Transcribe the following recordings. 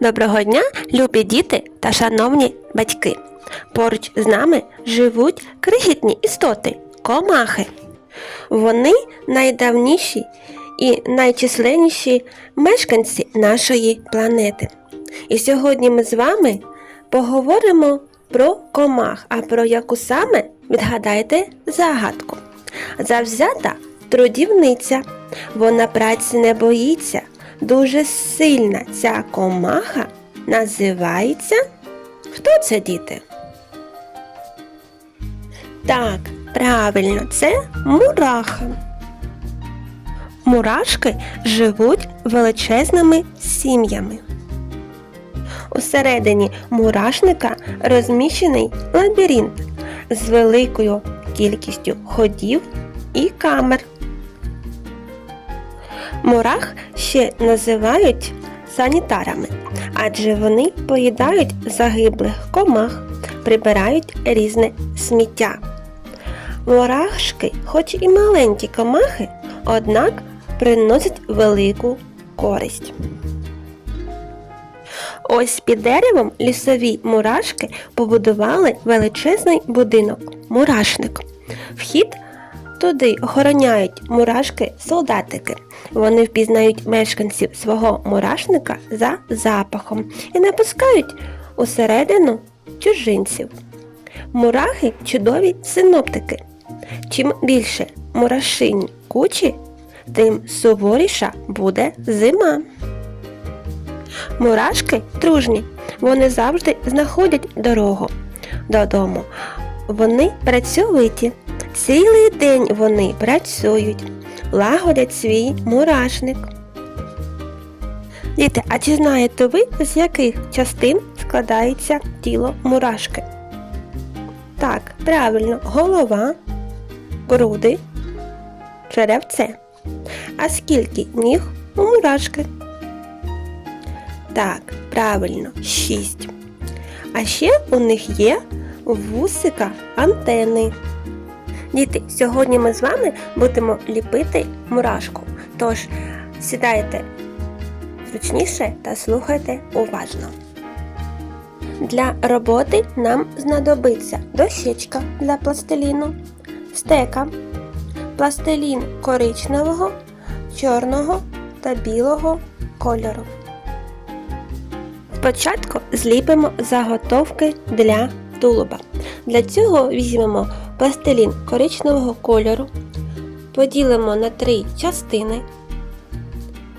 Доброго дня, любі діти та шановні батьки. Поруч з нами живуть крихітні істоти комахи. Вони найдавніші і найчисленніші мешканці нашої планети. І сьогодні ми з вами поговоримо про комах, а про яку саме відгадайте загадку. Завзята трудівниця, вона праці не боїться. Дуже сильна ця комаха називається. Хто це діти? Так, правильно, це мураха. Мурашки живуть величезними сім'ями. Усередині мурашника розміщений лабіринт з великою кількістю ходів і камер. Мурах ще називають санітарами, адже вони поїдають загиблих комах, прибирають різне сміття. Мурашки, хоч і маленькі комахи, однак приносять велику користь. Ось під деревом лісові мурашки побудували величезний будинок мурашник. Вхід туди охороняють мурашки-солдатики. Вони впізнають мешканців свого мурашника за запахом і не пускають усередину чужинців. Мурахи чудові синоптики. Чим більше мурашинь кучі, тим суворіша буде зима. Мурашки дружні, вони завжди знаходять дорогу додому. Вони працьовиті. Цілий день вони працюють, лагодять свій мурашник. Діти, а чи знаєте ви, з яких частин складається тіло мурашки? Так, правильно, голова, груди, черевце. А скільки ніг у мурашки? Так, правильно, шість. А ще у них є вусика антени. Діти, сьогодні ми з вами будемо ліпити мурашку. Тож сідайте зручніше та слухайте уважно. Для роботи нам знадобиться дощечка для пластиліну, стека, пластилін коричневого, чорного та білого кольору. Спочатку зліпимо заготовки для тулуба. Для цього візьмемо пластилін коричневого кольору, поділимо на три частини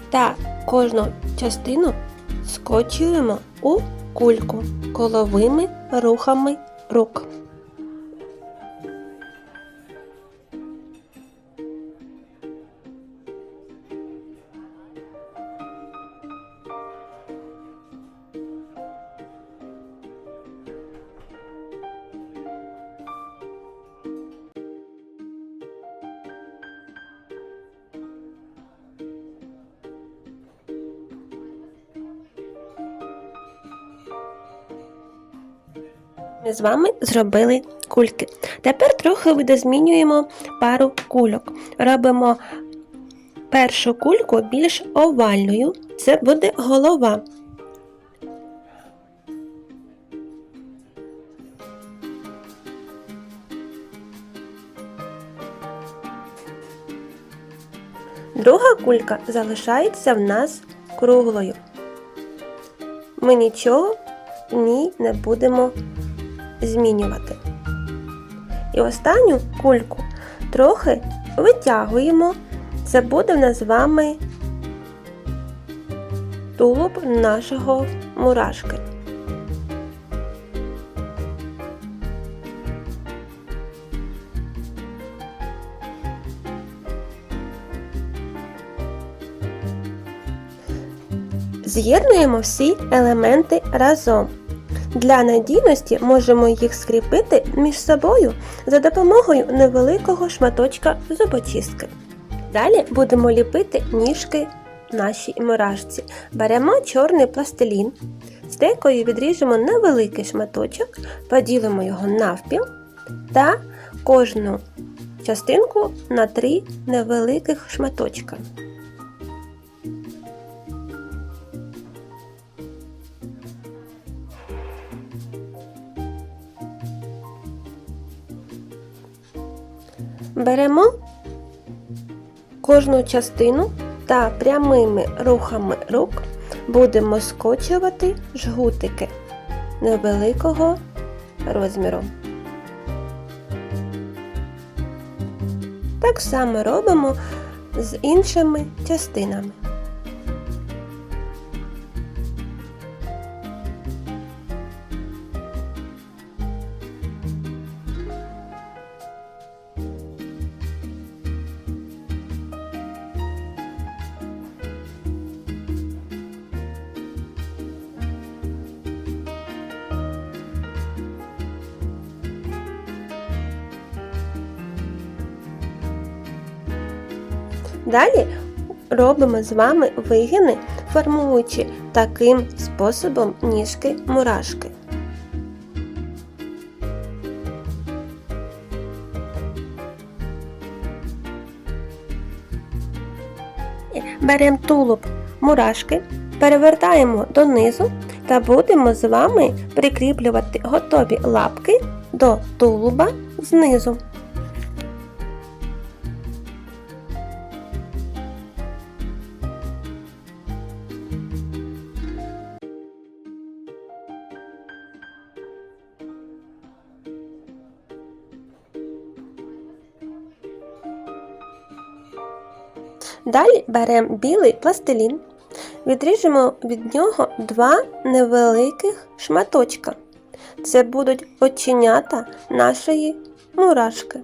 та кожну частину скочуємо у кульку коловими рухами рук. Ми з вами зробили кульки. Тепер трохи видозмінюємо пару кульок. Робимо першу кульку більш овальною. Це буде голова. Друга кулька залишається в нас круглою. Ми нічого в ній не будемо змінювати. І останню кульку трохи витягуємо. Це буде в нас з вами тулуб нашого мурашки. З'єднуємо всі елементи разом. Для надійності можемо їх скріпити між собою за допомогою невеликого шматочка зубочистки. Далі будемо ліпити ніжки нашій мурашці. Беремо чорний пластилін, стекою відріжемо невеликий шматочок, поділимо його навпіл та кожну частинку на три невеликих шматочка. Беремо кожну частину та прямими рухами рук будемо скочувати жгутики невеликого розміру. Так само робимо з іншими частинами. Далі робимо з вами вигини, формуючи таким способом ніжки мурашки. Беремо тулуб мурашки, перевертаємо донизу та будемо з вами прикріплювати готові лапки до тулуба знизу. Далі беремо білий пластилін, відріжемо від нього два невеликих шматочка. Це будуть оченята нашої мурашки.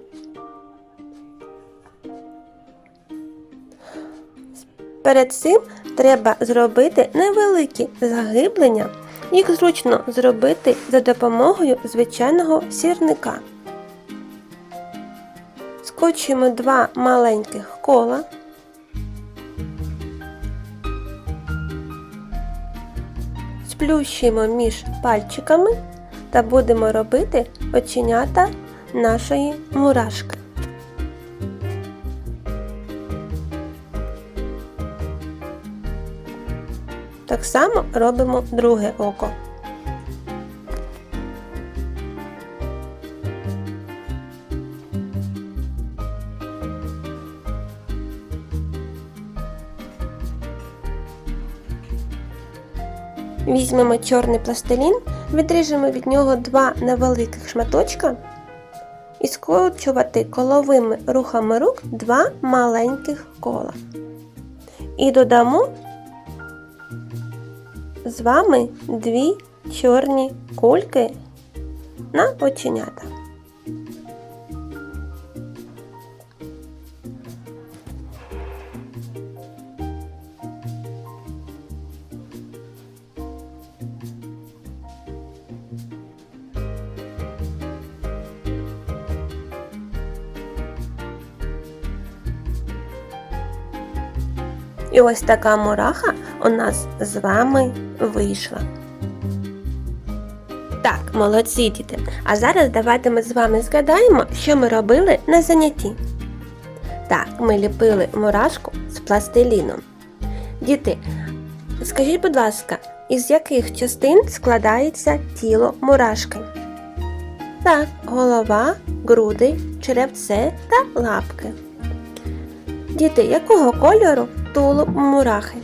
Перед цим треба зробити невеликі загиблення. Їх зручно зробити за допомогою звичайного сірника. Скочуємо два маленьких кола. Сплющуємо між пальчиками та будемо робити оченята нашої мурашки. Так само робимо друге око. Візьмемо чорний пластилін, відріжемо від нього два невеликих шматочка і скручувати коловими рухами рук два маленьких кола. І додамо з вами дві чорні кульки на оченята. І ось така мураха у нас з вами вийшла. Так, молодці діти. А зараз давайте ми з вами згадаємо, що ми робили на занятті. Так, ми ліпили мурашку з пластиліном. Діти, скажіть, будь ласка, із яких частин складається тіло мурашки? Так, голова, груди, черевце та лапки. Діти, якого кольору тулуб мурахи?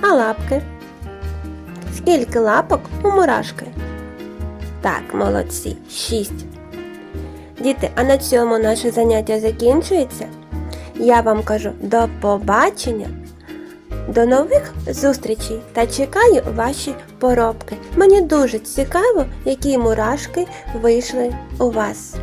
А лапки? Скільки лапок у мурашки? Так, молодці, шість. Діти, а на цьому наше заняття закінчується. Я вам кажу до побачення, до нових зустрічей та чекаю ваші поробки. Мені дуже цікаво, які мурашки вийшли у вас.